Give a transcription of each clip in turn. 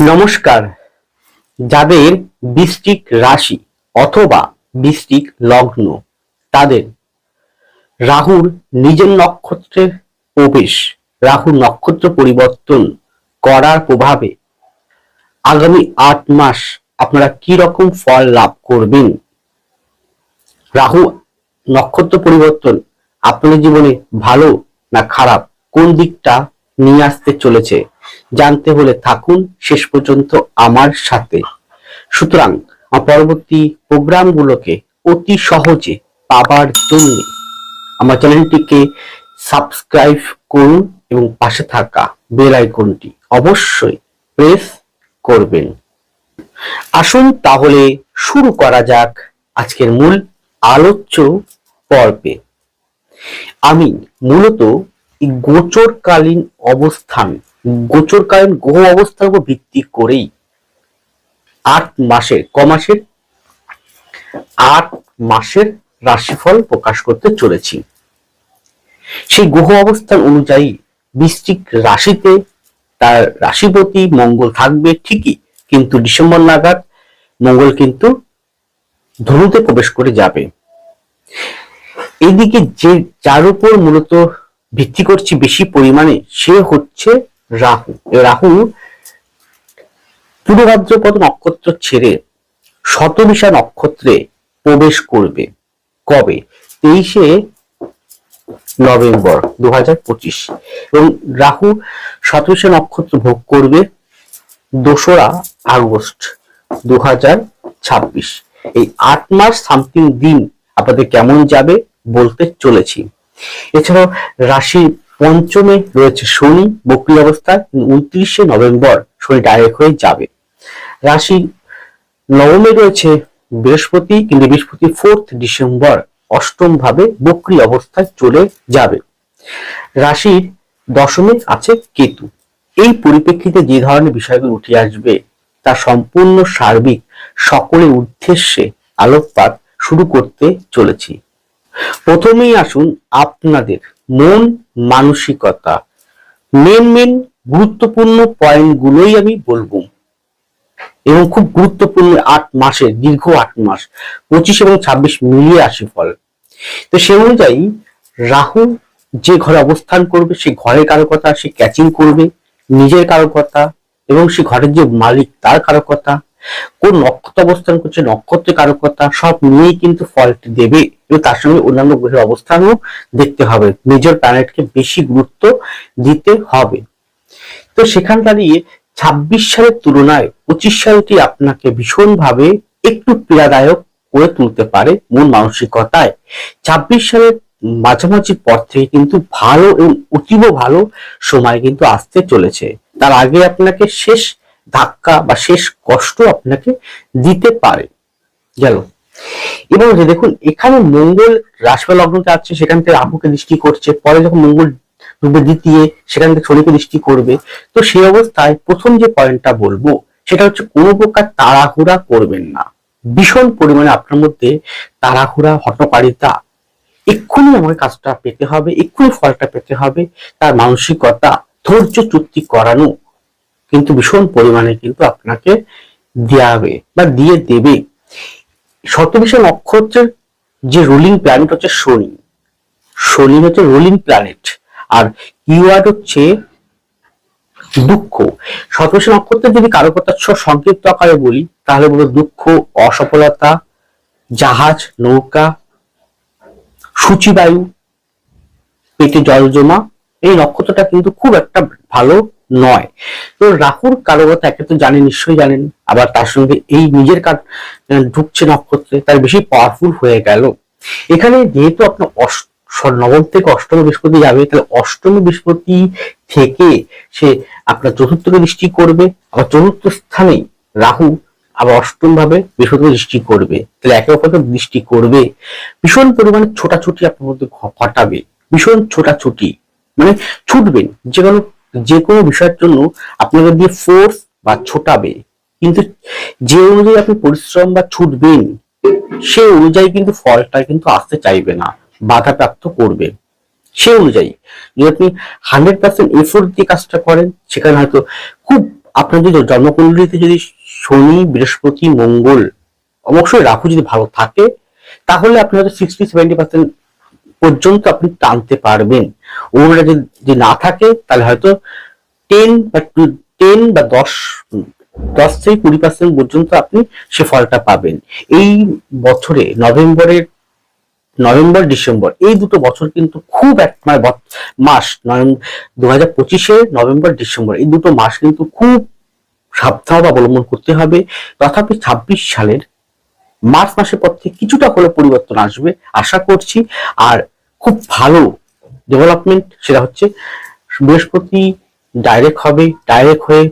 নমস্কার। যাদের বৃষ্টিক রাশি অথবা বৃষ্টিক লগ্ন, তাদের রাহুর নিজের নক্ষত্রের প্রবেশ, রাহুর নক্ষত্র পরিবর্তন করার প্রভাবে আগামী আট মাস আপনারা কি রকম ফল লাভ করবেন? রাহু নক্ষত্র পরিবর্তন আপনার জীবনে ভালো না খারাপ? কোন দিকটা নিয়ে আসতে চলেছে? জানতে হলে থাকুন শেষ পর্যন্ত আমার সাথে। সুতরাং পরবর্তী প্রোগ্রামগুলোকে অতি সহজে পাবার জন্য আমার চ্যানেলটিকে সাবস্ক্রাইব করুন এবং পাশে থাকা বেল আইকনটি অবশ্যই প্রেস করবেন। আসুন তাহলে শুরু করা যাক আজকের মূল আলোচ্য পর্বে। আমি মূলত গোচরকালীন অবস্থান গোচরকালীন গ্রহ অবস্থার উপর ভিত্তি করেই আট মাসের, ক মাসের? আট মাসের রাশিফল প্রকাশ করতে চলেছি। সেই গ্রহ অবস্থান অনুযায়ী বৃশ্চিক রাশিতে তার রাশিপতি মঙ্গল থাকবে ঠিকই, কিন্তু ডিসেম্বর নাগাদ মঙ্গল কিন্তু ধনুতে প্রবেশ করে যাবে। এদিকে যে যার উপর মূলত ভিত্তি করছি বেশি পরিমাণে, সে হচ্ছে রাহু। এ রাহু পূর্ব ভাদ্রপদ নক্ষত্র ছেড়ে শতবিশা নক্ষত্রে প্রবেশ করবে। কবে? তেইশে নভেম্বর দু পঁচিশ। এবং রাহু শতবিশা নক্ষত্র ভোগ করবে দোসরা আগস্ট দু এই আট মাস সামথিং দিন আপনাদের কেমন যাবে বলতে চলেছি। এছাড়াও রাশি পঞ্চমে রয়েছে শনি, বক্রি অবস্থায় উনত্রিশে নভেম্বর শনি ডাইরেক্ট হয়ে যাবে। রাশি নবমে রয়েছে বৃহস্পতি, কিন্তু বৃহস্পতি ফোর্থ ডিসেম্বর অষ্টম ভাবে বক্রি অবস্থায় চলে যাবে। রাশির দশমে আছে কেতু। এই পরিপ্রেক্ষিতে যে ধরনের বিষয়গুলো উঠে আসবে, তা সম্পূর্ণ সার্বিক সকলের উদ্দেশ্যে আলোকপাত শুরু করতে চলেছি। প্রথমেই আসুন আপনাদের মন, মানসিকতা। মেন মেন গুরুত্বপূর্ণ পয়েন্টগুলোই আমি বলব। এবং খুব গুরুত্বপূর্ণ আট মাসে দীর্ঘ আট মাস, পঁচিশ এবং ছাব্বিশ মিলিয়ে আসে ফল। তো সে অনুযায়ী রাহু যে ঘরে অবস্থান করবে সেই ঘরের কারকতা সে ক্যাচিং করবে, নিজের কারকতা এবং সে ঘরের যে মালিক তার কারকতা কোন নক্ষত্র অবস্থান করছে নক্ষত্রের কারকতা, সব নিয়েই কিন্তু ফলটি দেবে। এবং তার সঙ্গে অন্যান্য গ্রহের অবস্থানও দেখতে হবে। মেজর প্ল্যানেটকে বেশি গুরুত্ব দিতে হবে। তো সেখান দাঁড়িয়ে ছাব্বিশ সালের তুলনায় পঁচিশ সালটি আপনাকে ভীষণভাবে একটু পীড়াদায়ক করে তুলতে পারে মন মানসিকতায়। ছাব্বিশ সালের মাঝামাঝি পর থেকে কিন্তু ভালো এবং অতীব ভালো সময় কিন্তু আসতে চলেছে। তার আগে আপনাকে শেষ ধাক্কা বা শেষ কষ্ট আপনাকে দিতে পারে। গেল। এবং যে দেখুন, এখানে মঙ্গল রাশিফল লগ্নতে আছে সেখান থেকে রাহুকে দৃষ্টি করছে, পরে যখন মঙ্গল ডুবে দ্বিতীয়, সেখান থেকে শনিকে দৃষ্টি করবে। তো সেই অবস্থায় প্রথম যে পয়েন্টটা বলব, সেটা হচ্ছে কোনো প্রকার তাড়াহুড়া করবেন না। ভীষণ পরিমাণে আপনার মধ্যে তাড়াহুড়া হটকারিতা এক্ষুনি আমাকে কাজটা পেতে হবে, এক্ষুনি ফলটা পেতে হবে, তার মানসিকতা, ধৈর্য চুক্তি করানো। কিন্তু ভীষণ পরিমাণে কিন্তু আপনাকে দেওয়াবে বা দিয়ে দেবে। শতবিশা নক্ষত্রের যে রুলিং প্ল্যানেট হচ্ছে শনি। শনি হচ্ছে রুলিং প্ল্যানেট আর কিওয়ার্ড হচ্ছে দুঃখ। শতবিশা নক্ষত্রের যদি কারও কথা সংক্ষিপ্ত আকারে বলি, তাহলে বলব দুঃখ, অসফলতা, জাহাজ, নৌকা, সূচিবায়ু, পেটে জল জমা, এই নক্ষত্রটা কিন্তু খুব একটা ভালো নয়। তো রাহুর কারকতা একে তো জানেন নিশ্চয়ই জানেন। আবার তার সঙ্গে এই নিজের কাজ ঢুকছে নক্ষত্রে, তার বেশি পাওয়ারফুল হয়ে গেল। এখানে যেহেতু আপনার নবম থেকে অষ্টম বৃহস্পতি যাবে, তাহলে অষ্টম বৃহস্পতি থেকে সে আপনার চতুর্থকে দৃষ্টি করবে। আবার চতুর্থ স্থানে রাহু আবার অষ্টম ভাবে বৃহস্পতি দৃষ্টি করবে। তাহলে একে অপরকে দৃষ্টি করবে। ভীষণ পরিমাণে ছোটাছুটি আপনার মধ্যে ঘটাবে। ভীষণ ছোটাছুটি। মানে ছুটবেন, যে কোনো যে কোনো বিষয়ের জন্য আপনাকে দিয়ে ফোর্স বা ছোটাবে। কিন্তু যে অনুযায়ী আপনি পরিশ্রম বা ছুটবেন, সে অনুযায়ী কিন্তু ফলটা কিন্তু আসতে চাইবে না, বাধাপ্রাপ্ত করবে। সে অনুযায়ী যদি আপনি হান্ড্রেড পার্সেন্ট এফোর্ট দিয়ে কাজটা করেন, সেখানে হয়তো খুব আপনাদের জন্মকুণ্ডলিতে যদি শনি, বৃহস্পতি, মঙ্গল অবশ্যই রাহু যদি ভালো থাকে, তাহলে আপনি হয়তো সিক্সটি সেভেন্টি পার্সেন্ট পর্যন্ত আপনি টানতে পারবেন। ওরা যদি না থাকে, তাহলে হয়তো টেন বা টেন বা দশ দশ থেকে কুড়ি পার্সেন্ট পর্যন্ত আপনি সে ফলটা পাবেন। এই বছরে নভেম্বরের, নভেম্বর, ডিসেম্বর, এই দুটো বছর কিন্তু খুব এক মানে মাস দু হাজার পঁচিশে নভেম্বর, ডিসেম্বর, এই দুটো মাস কিন্তু খুব সাবধানতা অবলম্বন করতে হবে। তথাপি ছাব্বিশ সালের মার্চ মাসের পর থেকে কিছুটা হলে পরিবর্তন আসবে, আশা করছি। আর খুব ভালো ডেভেলপমেন্ট সেটা হচ্ছে বৃহস্পতি ডাইরেক্ট হবে ডাইরেক্ট হয়ে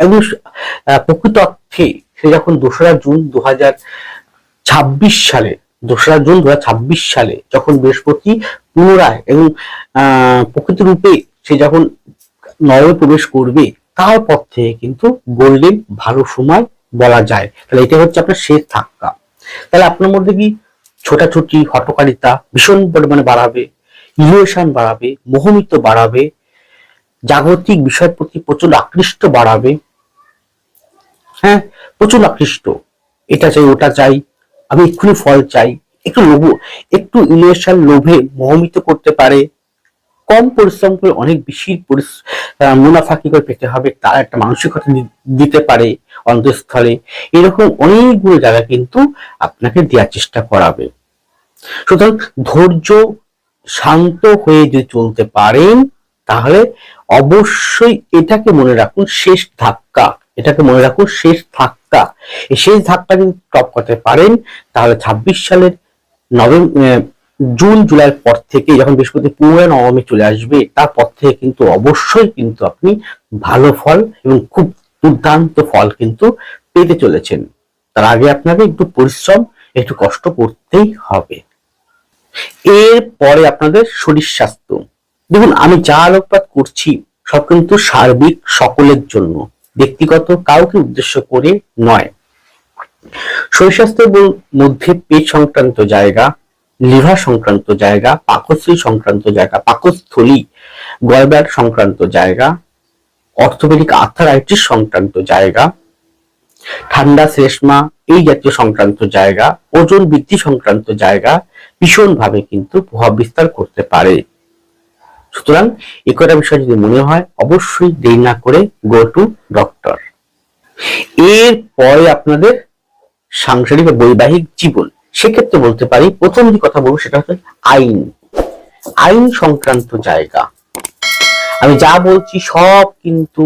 এবং প্রকৃত অর্থে সে যখন দোসরা জুন দু ছাব্বিশ সালে, দোসরা জুন দু সালে যখন বৃহস্পতি পুনরায় এবং প্রকৃত রূপে সে যখন নরমে প্রবেশ করবে তারপর থেকে কিন্তু গোল্ডেন ভালো সময় বলা যায়। তাহলে এটা হচ্ছে আপনার শেষ ধাক্কা। তাহলে আপনার মধ্যে কি ছোটাছুটি, হটকারিতা ভীষণ পরিমাণে বাড়াবে ইলিউশন বাড়াবে, মোহমিত বাড়াবে, জাগতিক বিষয়ের প্রতি প্রচুর আকৃষ্ট বাড়াবে। হ্যাঁ প্রচুর আকৃষ্ট। এটা চাই, ওটা চাই, আমি এক্ষুনি ফল চাই। একটু লোভ, একটু ইলিউশন লোভে মোহমিত করতে পারে। কম পরিশ্রম করে অনেক বেশি মুনাফা কি করে পেতে হবে তার একটা মানসিকতা দিতে পারে। অন্তঃস্থলে। এরকম অনেকগুলো জায়গা কিন্তু আপনাকে দেওয়ার চেষ্টা করাবে। সুতরাং ধৈর্য শান্ত হয়ে যদি চলতে পারেন, তাহলে অবশ্যই এটাকে মনে রাখুন শেষ ধাক্কা। এটাকে মনে রাখুন শেষ ধাক্কা। এই শেষ ধাক্কা যদি টপ করতে পারেন, তাহলে ছাব্বিশ সালের নভেম্বর জুন, জুলাইয়ের পর থেকে যখন বৃহস্পতি পুনরায় নবমে চলে আসবে, তারপর থেকে কিন্তু অবশ্যই কিন্তু আপনি ভালো ফল এবং খুব দুর্দান্ত ফল কিন্তু পেতে চলেছেন। তার আগে আপনাকে একটু পরিশ্রম, একটু কষ্ট করতেই হবে। এর পরে আপনাদের শরীর স্বাস্থ্য। দেখুন, আমি যা আলোকপাত করছি, সব কিন্তু সার্বিক সকলের জন্য। ব্যক্তিগত, কাউকে উদ্দেশ্য করে নয়। শরীর স্বাস্থ্যের মধ্যে পেট সংক্রান্ত জায়গা, লিভার সংক্রান্ত জায়গা, পাকস্থলী সংক্রান্ত জায়গা, পাকস্থলী, গলব্যাড সংক্রান্ত জায়গা অর্থোপেডিক আর্থারাইটিস সংক্রান্ত জায়গা, ঠান্ডা, শ্লেষ্মা, এই জাতীয় সংক্রান্ত জায়গা, ওজন বৃদ্ধি সংক্রান্ত জায়গা ভীষণভাবে কিন্তু প্রভাব বিস্তার করতে পারে। সুতরাং এই কটা বিষয় যদি মনে হয়, অবশ্যই দেরি না করে গো টু ডক্টর এর পরে আপনাদের সাংসারিক বা বৈবাহিক জীবন। সেক্ষেত্রে বলতে পারি, প্রথম যে কথা বলব সেটা হচ্ছে আইন। আইন সংক্রান্ত জায়গা। আমি যা বলছি সব কিন্তু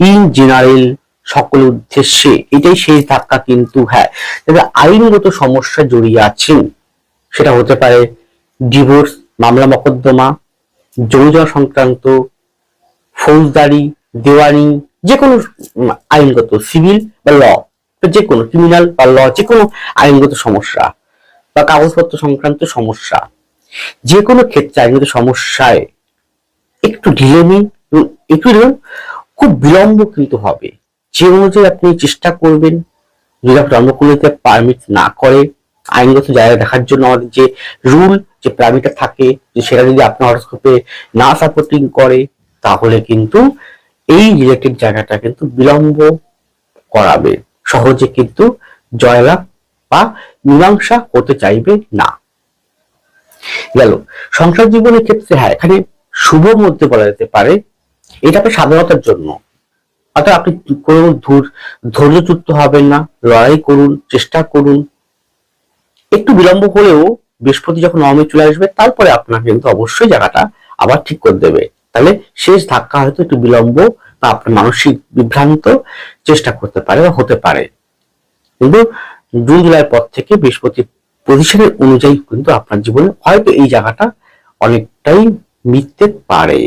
ইন জেনারেল সকলের উদ্দেশ্যে, এটাই শেষ ধাক্কা কিন্তু হ্যাঁ। আইনগত সমস্যা জড়িয়ে আছেন, সেটা হতে পারে ডিভোর্স মামলা মকদ্দমা জমিজমা সংক্রান্ত, ফৌজদারি, দেওয়ানি যে কোনো আইনগত সিভিল বা ল যে কোনো ক্রিমিনাল বা ল যে কোনো আইনগত সমস্যা বা কাগজপত্র সংক্রান্ত সমস্যা যে কোনো ক্ষেত্রে আইনগত সমস্যায় একটু ঢিলেমি একটু ঢিলেমি খুব বিলম্ব কিন্তু হবে। যে অনুযায়ী আপনি চেষ্টা করবেন, যদি আপনার জন্মকুণ্ডলিতে পারমিট না করে, আইনগত জায়গা দেখার জন্য আমাদের যে রুল যে প্যারামিটার থাকে, যে সেটা যদি আপনার হরস্কোপে না সাপোর্টিং করে, তাহলে কিন্তু এই রিলেটেড জায়গাটা কিন্তু বিলম্ব করাবে। সহজে কিন্তু জয়লাভ বা মীমাংসা করতে চাইবে না। গেল। সংসার জীবনের ক্ষেত্রে হ্যাঁ এখানে শুভ মধ্যে বলা যেতে পারে, এটা আপনার সাধারণতার জন্য। অর্থাৎ আপনি কোনো ধৈর- ধৈর্যচ্যুত হবেন না, লড়াই করুন, চেষ্টা করুন। একটু বিলম্ব হলেও বৃহস্পতি যখন নবমে চলে আসবে, তারপরে আপনাকে কিন্তু অবশ্যই জায়গাটা আবার ঠিক করে দেবে। তাহলে শেষ ধাক্কা হয়তো একটু বিলম্ব বা আপনার মানসিক বিভ্রান্ত চেষ্টা করতে পারে বা হতে পারে। কিন্তু জুন, জুলাইয়ের পর থেকে বৃহস্পতি পজিশনের অনুযায়ী কিন্তু আপনার জীবনে হয়তো এই জায়গাটা অনেকটাই মিটতে পারে।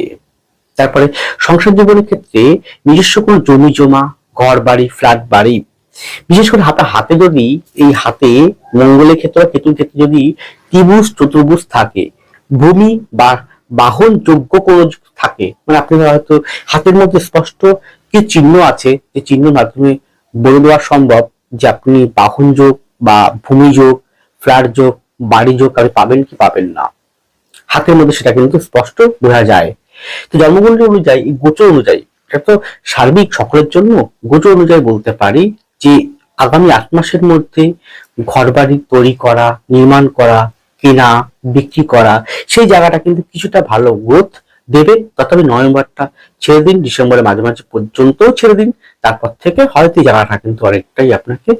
তারপরে সংসার জীবনের ক্ষেত্রে নিজস্ব কোনো জমি, জমা ঘর বাড়ি ফ্ল্যাট বাড়ি, বিশেষ করে হাতে হাতে যদি এই হাতে মঙ্গলের ক্ষেত্রে কেতুর ক্ষেত্রে যদি ত্রিভুজ, চতুর্ভুজ থাকে, ভূমি বা বাহন যোগ্য কোনো থাকে মানে আপনি হয়তো হাতের মধ্যে স্পষ্ট কি চিহ্ন আছে, যে চিহ্নের মাধ্যমে বলে দেওয়া সম্ভব যে আপনি বাহন যোগ বা ভূমি যোগ ফ্ল্যাট যোগ, বাড়ি যোগ আপনি পাবেন কি পাবেন না। হাতের মধ্যে সেটা কিন্তু স্পষ্ট বোঝা যায়। তো জন্মকুণ্ডলী অনুযায়ী গোচর অনুযায়ী, এটা তো সার্বিক সকলের জন্য গোচর অনুযায়ী বলতে পারি যে, আগামী আট মাসের মধ্যে ঘরবাড়ি তৈরি করা, নির্মাণ করা, কেনা, বিক্রি করা, সেই জায়গাটা কিন্তু কিছুটা ভালো গ্রোথ দেবে, তথাপি নভেম্বরটা ছেড়ে দিন, ডিসেম্বরের মাঝে মাঝে পর্যন্ত ছেড়ে দিন, তারপর থেকে হয়তো জায়গাটা কিন্তু অনেকটাই আপনাকে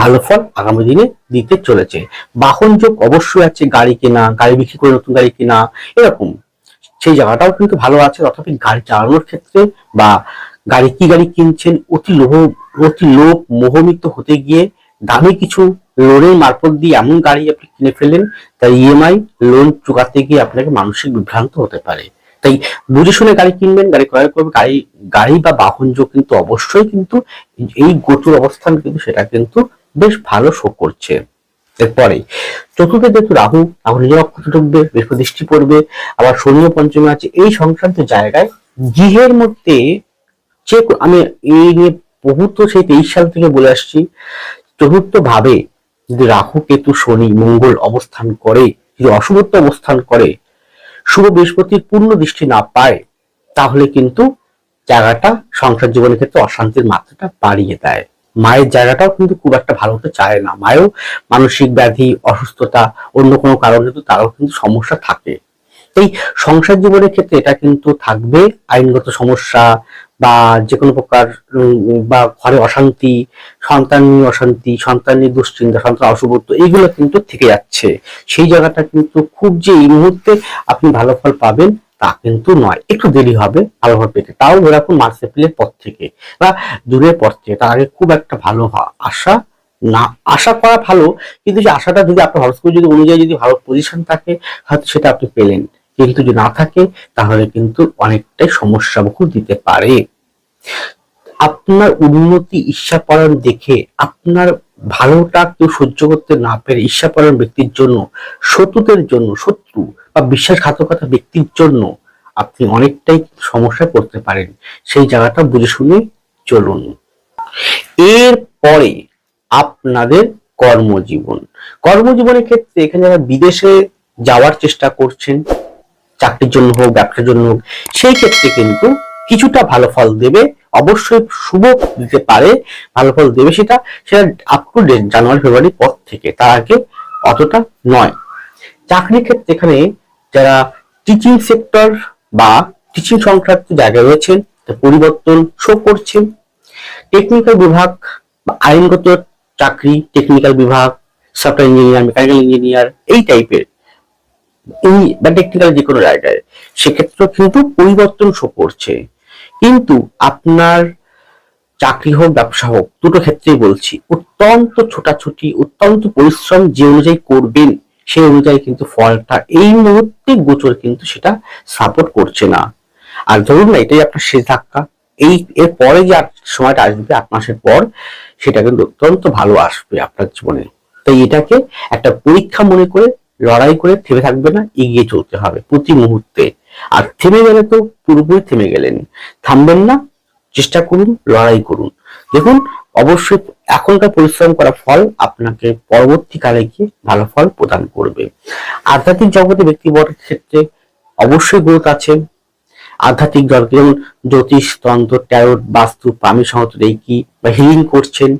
ভালো ফল আগামী দিনে দিতে চলেছে। বাহন যোগ অবশ্যই আছে, গাড়ি কেনা, গাড়ি বিক্রি করে নতুন গাড়ি কেনা, এরকম। সেই জায়গাটাও কিন্তু ভালো আছে, তথাপি গাড়ি চালানোর ক্ষেত্রে বা গাড়ি কি গাড়ি কিনছেন, অতি লোভ অতি লোভ মোহমিত হতে গিয়ে দামি কিছু লোনের মারফত দিয়ে এমন গাড়ি আপনি কিনে ফেলেন তাই ইএমআই লোন চুকাতে গিয়ে আপনাকে মানসিক বিভ্রান্ত হতে পারে। তাই বুঝে শুনে গাড়ি কিনবেন, গাড়ি ক্রয় করবেন, গাড়ি গাড়ি বা বাহন যোগ কিন্তু অবশ্যই কিন্তু এই গোচর অবস্থান কিন্তু সেটা কিন্তু বেশ ভালো শো করছে। এরপরে, চতুর্থ যেহেতু রাহু রাহু নিজের অক্ষতে ঢুকবে, বৃহস্পতি দৃষ্টি পড়বে, আবার শনিও পঞ্চমে আছে, এই সংক্রান্ত জায়গায় গৃহের মধ্যে যে আমি এই নিয়ে বহুত সেই তেইশ সাল থেকে বলে আসছি চতুর্থ ভাবে যদি রাহু, কেতু, শনি, মঙ্গল অবস্থান করে, যদি অশুভত্ব অবস্থান করে শুভ বৃহস্পতির পূর্ণ দৃষ্টি না পায়, তাহলে কিন্তু জায়গাটা সংসার জীবনের ক্ষেত্রে অশান্তির মাত্রাটা বাড়িয়ে দেয়। মায়ের জায়গাটাও কিন্তু খুব একটা ভালো হতে চায় না। মায়েও মানসিক ব্যাধি, অসুস্থতা, অন্য কোনো কারণে তো তারও কিন্তু সমস্যা থাকে। এই সংসার জীবনের ক্ষেত্রে এটা কিন্তু থাকবে। আইনগত সমস্যা বা যে কোনো প্রকার বা ঘরে অশান্তি, সন্তান নিয়ে অশান্তি, সন্তান নিয়ে দুশ্চিন্তা, সন্তান অশুভত্ব এইগুলো কিন্তু থেকে যাচ্ছে। সেই জায়গাটা কিন্তু খুব যে এই মুহূর্তে আপনি ভালো ফল পাবেন তা কিন্তু নয়। একটু দেরি হবে, ভালো ফল পেতে। তাও রাখুন মার্চ এপ্রিলের পর থেকে, বা জুনের পর থেকে, তার আগে খুব একটা ভালো আশা না, আশা করা ভালো, কিন্তু যে আশাটা যদি আপনার হরস্কোপ যদি অনুযায়ী যদি ভালো পজিশন থাকে, হয়তো সেটা আপনি পেলেন। কিন্তু যদি না থাকে, তাহলে কিন্তু অনেকটাই সমস্যা বহু দিতে পারে। আপনার উন্নতি ঈর্ষাপরায়ণ দেখে আপনার ভালোটা কেউ সহ্য করতে না পেরে ঈর্ষাপরায়ণ ব্যক্তির জন্য, শত্রুদের জন্য, শত্রু বা বিশ্বাসঘাতকতা ব্যক্তির জন্য আপনি অনেকটাই সমস্যায় পড়তে পারেন। সেই জায়গাটা বুঝে শুনে চলুন। এরপরে আপনাদের কর্মজীবন। কর্মজীবনের ক্ষেত্রে এখানে যারা বিদেশে যাওয়ার চেষ্টা করছেন চাকরির জন্য হোক, ব্যবসার জন্য হোক, সেই ক্ষেত্রে কিন্তু কিছুটা ভালো ফল দেবে, অবশ্যই শুভ দিতে পারে, ভালো ফল দেবে সেটা সেটা up to date January February পর থেকে, তার আগে অতটা নয়। চাকরির ক্ষেত্রে এখানে যারা টিচিং সেক্টর বা টিচিং সংক্রান্ত জায়গায় রয়েছেন পরিবর্তন শো করছেন টেকনিক্যাল বিভাগ আইনগত চাকরি টেকনিক্যাল বিভাগ সফটওয়্যার ইঞ্জিনিয়ার মেকানিক্যাল ইঞ্জিনিয়ার এই টাইপের এই বা টেকনিক্যাল যে কোনো জায়গায় সেক্ষেত্রে কিন্তু পরিবর্তন শো করছে। কিন্তু আপনার চাকরি হোক, ব্যবসা হোক, দুটো ক্ষেত্রেই বলছি, অত্যন্ত ছোটাছুটি, অত্যন্ত পরিশ্রম যে অনুযায়ী করবেন, সেই অনুযায়ী কিন্তু ফলটা এই মুহূর্তে গোচর কিন্তু সেটা সাপোর্ট করছে না। আর ধরুন না, এটাই আপনার শেষ ধাক্কা। এই এর পরে যে সময়টা আসবে, আট মাসের পর, সেটা কিন্তু অত্যন্ত ভালো আসবে আপনার জীবনে। তাই এটাকে একটা পরীক্ষা মনে করে লড়াই করে থেমে থাকবে না, এগিয়ে চলতে হবে প্রতি মুহূর্তে। আর থেমে গেলে তো পুরোপুরি থেমে গেলেন। থামবেন না, চেষ্টা করুন, লড়াই করুন। দেখুন, অবশ্যই এখনকার পরিশ্রম করা ফল আপনাকে পরবর্তীকালে গিয়ে ভালো ফল প্রদান করবে। আধ্যাত্মিক জগতে ব্যক্তিবর্গের ক্ষেত্রে অবশ্যই গ্রোথ আছে। আধ্যাত্মিক জগতে যেমন জ্যোতিষ, তন্ত্র, ট্যারোট, বাস্তু পামি সহত রেকি বা হিলিং করছেন।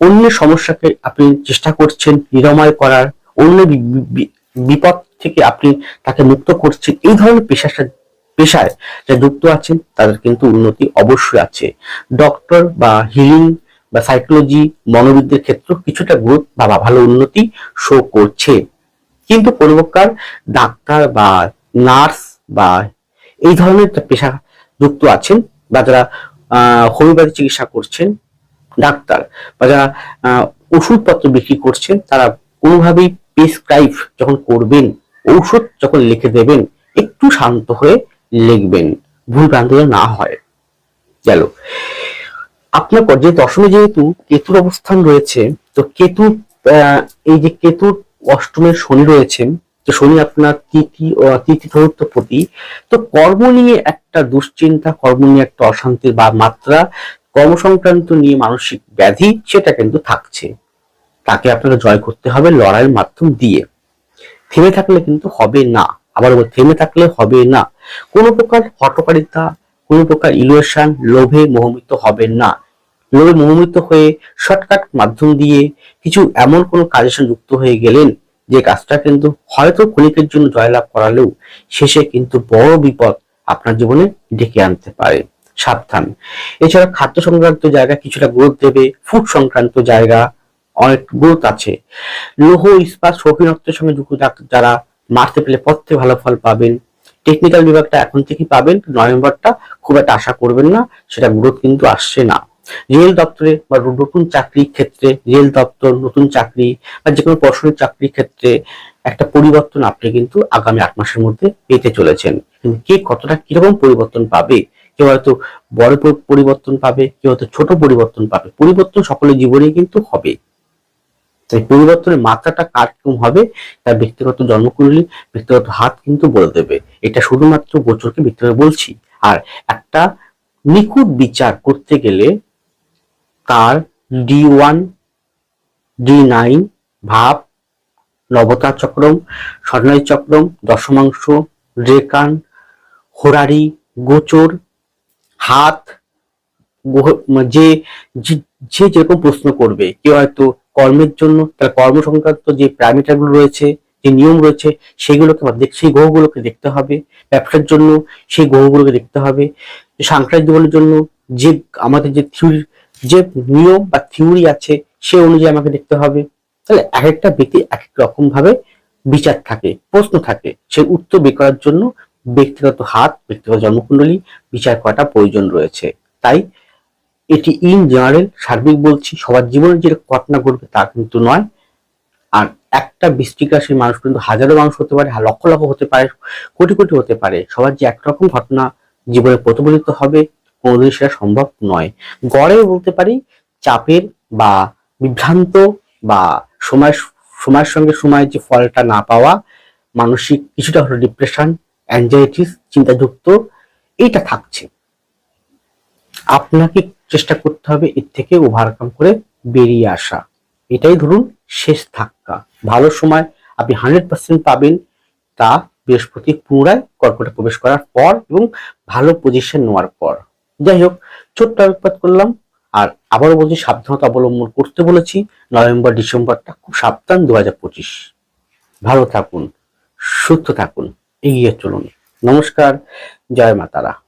অন্য সমস্যাকে আপনি চেষ্টা করছেন, নিরাময় করার অন্য বিপদ থেকে আপনি তাকে মুক্ত করছেন এই ধরনের পেশাটা পেশায় যারা যুক্ত আছেন তাদের কিন্তু উন্নতি অবশ্যই আছে। ডক্টর বা হিলিং বা সাইকোলজি মনোবিদ্যের ক্ষেত্রে কিছুটা গ্রোথ বা ভালো উন্নতি শো করছে। কিন্তু কোনো প্রকার ডাক্তার বা নার্স বা এই ধরনের পেশা যুক্ত আছেন বা যারা হোমিওপ্যাথি চিকিৎসা করছেন, ডাক্তার বা যারা ওষুধপত্র বিক্রি করছেন, তারা কোনোভাবেই প্রেসক্রাইব যখন করবেন ঔষধ যখন লিখে দেবেন একটু শান্ত হয়ে লিখবেন। ভুল ভ্রান্ত না হয়। গেল। আপনার যে দশমে যেহেতু কেতুর অবস্থান রয়েছে তো কেতু এই যে কেতুর অষ্টমে শনি রয়েছেন তো শনি আপনার আহ, তৃতীয় চতুর্থ প্রতি তো কর্ম নিয়ে একটা দুশ্চিন্তা কর্ম নিয়ে একটা অশান্তির বা মাত্রা কর্ম সংক্রান্ত নিয়ে মানসিক ব্যাধি সেটা কিন্তু থাকছে। তাকে আপনাকে জয় করতে হবে লড়াইয়ের মাধ্যম দিয়ে। থেমে থাকলে কিন্তু হবে না। আবার থেমে থাকলে হবে না। কোনো প্রকার হটকারিতা কোনো প্রকার ইলুয়েশন লোভে মোহমিত হবেন না। লোভে মোহমিত হয়ে শর্টকাট মাধ্যম দিয়ে কিছু এমন কোনো কাজের সঙ্গে যুক্ত হয়ে গেলেন যে কাজটা কিন্তু হয়তো ক্ষণিকের জন্য জয়লাভ করালেও শেষে কিন্তু বড় বিপদ আপনার জীবনে ডেকে আনতে পারে। সাবধান। এছাড়া খাদ্য সংক্রান্ত জায়গা কিছুটা গুরুত্ব দেবে। ফুড সংক্রান্ত জায়গা অনেক গুরুত্ব আছে লৌহ, ইস্পাত শৌখিনত্বের সঙ্গে যুক্ত যারা মারতে পেলে পথে ভালো ফল পাবেন। টেকনিক্যাল বিভাগটা এখন থেকেই পাবেন। নভেম্বরটা খুব একটা আশা করবেন না, সেটা গ্রোথ কিন্তু আসছে না। রেল দপ্তরে বা নতুন চাকরির ক্ষেত্রে, রেল দপ্তর, নতুন চাকরি বা যে কোনো প্রশাসনিক চাকরির ক্ষেত্রে একটা পরিবর্তন আপনি কিন্তু আগামী আট মাসের মধ্যে পেতে চলেছেন। কিন্তু কে কতটা কীরকম পরিবর্তন পাবে? কেউ হয়তো বড় পরিবর্তন পাবে, কেউ হয়তো ছোট পরিবর্তন পাবে। পরিবর্তন সকলের জীবনেই কিন্তু হবে। তাই পরিবর্তনের মাত্রাটা কার কীরকম হবে? তার ব্যক্তিগত জন্মকুণ্ডলী, ব্যক্তিগত হাত কিন্তু বলে দেবে। এটা শুধুমাত্র গোচরকে করে বলছি। আর একটা নিখুঁত বিচার করতে গেলে তার ডি ওয়ান, ডি নাইন ভাব, নবতা চক্রম, স্বর্ণালী চক্রম, দশমাংশ, রেকান, হোরারি, গোচর, হাত যে- যে যেরকম প্রশ্ন করবে, কেউ হয়তো কর্মের জন্য, তার কর্ম সংক্রান্ত যে প্যারামিটারগুলো রয়েছে, যে নিয়ম রয়েছে, সেগুলোকে সেই গ্রহগুলোকে দেখতে হবে। ব্যবসার জন্য সেই গ্রহগুলোকে দেখতে হবে। সাংসারিক জীবনের জন্য যে আমাদের যে থিওরি যে নিয়ম বা থিওরি আছে, সে অনুযায়ী আমাকে দেখতে হবে। তাহলে এক একটা ব্যক্তি এক এক রকম ভাবে বিচার থাকে, প্রশ্ন থাকে। সে উত্তর বের করার জন্য ব্যক্তিগত হাত, ব্যক্তিগত জন্মকুণ্ডলী বিচার করাটা প্রয়োজন রয়েছে। তাই এটি ইন জেনারেল সার্বিক বলছি, সবার জীবনে যে ঘটনা ঘটবে তা কিন্তু নয়। আর একটা বৃষ্টিক মানুষ কিন্তু হাজারো মানুষ হতে পারে লক্ষ লক্ষ হতে পারে, কোটি কোটি হতে পারে। সবার যে একরকম ঘটনা জীবনে প্রতিফলিত হবে কোনোদিন সেটা সম্ভব নয়। গড়ে বলতে পারি, চাপের বা বিভ্রান্ত বা সময়, সময়ের সঙ্গে সময় যে ফলটা না পাওয়া, মানসিক কিছুটা হলো ডিপ্রেশন অ্যাংজাইটিস চিন্তাযুক্ত, এইটা থাকছে। আপনাকে চেষ্টা করতে হবে এর থেকে ওভারকাম করে বেরিয়ে আসা। এটাই ধরুন শেষ ধাক্কা। ভালো সময় আপনি হান্ড্রেড পার্সেন্ট পাবেন, তা বৃহস্পতি পুনরায় কর্কটে প্রবেশ করার পর এবং ভালো পজিশন নেওয়ার পর। যাই হোক, ছোট্ট আলোকপাত করলাম, আর আবারও বলছি, সাবধানতা অবলম্বন করতে বলেছি, নভেম্বর, ডিসেম্বরটা খুব সাবধান দু হাজার পঁচিশ। ভালো থাকুন, সুস্থ থাকুন, এগিয়ে চলুন। নমস্কার, জয় মাতারা।